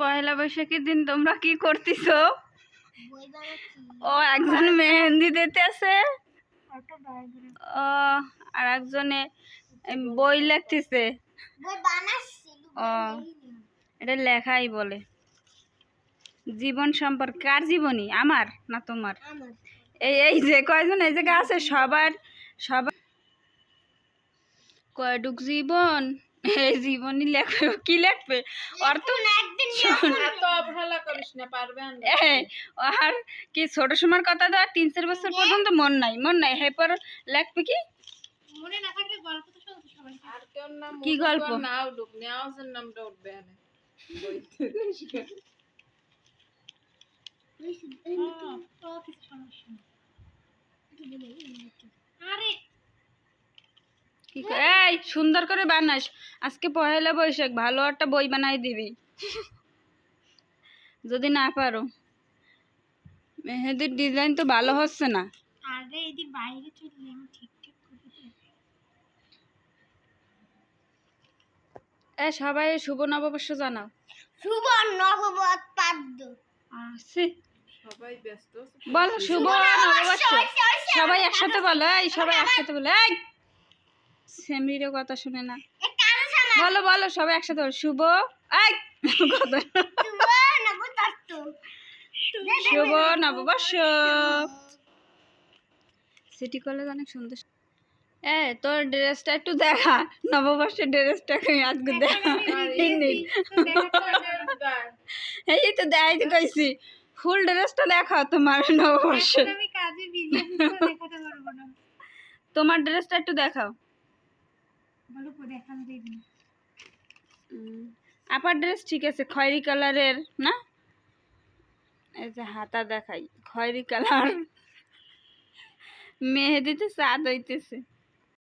পয়লা বৈশাখের দিন তোমরা কি করতেছো? ও একজন মেহেন্দি একটা ডায়াগ্রাম ও আর একজনে বই লিখতেছে। ও এটা লেখাই বলে। জীবন সম্পর্কে কার জীবনী? আমার না তোমার? এই এই যে কয়জন এই জায়গা আছে সবার সবার। কয়ডুক জীবন? জীবনী লেখবে কি লেখবে ওর তো অবহেলা করিস না পারবেন আর কি ছোট সময়ের কথা তো আর তিন চার বছর পর্যন্ত মন নাই মন নাই এরপর লেখবে কি মনে না থাকলে গল্প তো শুনতে সবাই আর কেউ নাম কি গল্প? না উঠুক নেওয়াজের নামটা উঠবে আরে এই সুন্দর করে বানাস। আজকে পয়লা বৈশাখ ভালো একটা বই বানাই দিবি। যদি না পারো। মেহেদির ডিজাইন তো ভালো হচ্ছে না। আরে এদি বাইরে চলে আমি ঠিকঠাক করে এ সবাই শুভ নববর্ষ জানাও। শুভ পাদ্য আসি। সবাই ব্যস্ত। বলো শুভ নববর্ষ সবাই একসাথে বলো এই সবাই একসাথে বলো এই। সেমরিরও কথা শুনে না। বলো বলো সবাই একসাথে শুভ? শুভ নববর্ষ। সিটি কলেজ অনেক সুন্দর। এ তোর ড্রেসটা একটু দেখা। নববর্ষের ড্রেসটা আজকে দেখা এই তো দেখাই তো কইছি। ফুল ড্রেসটা দেখা তোমার নববর্ষের। তোমার ড্রেসটা একটু দেখাও। আপার ড্রেস ঠিক আছে, খয়েরি কালারের, না? এই যে হাতা দেখাই, খয়েরি কালার। মেহেদিতে চাঁদ হইতেছে।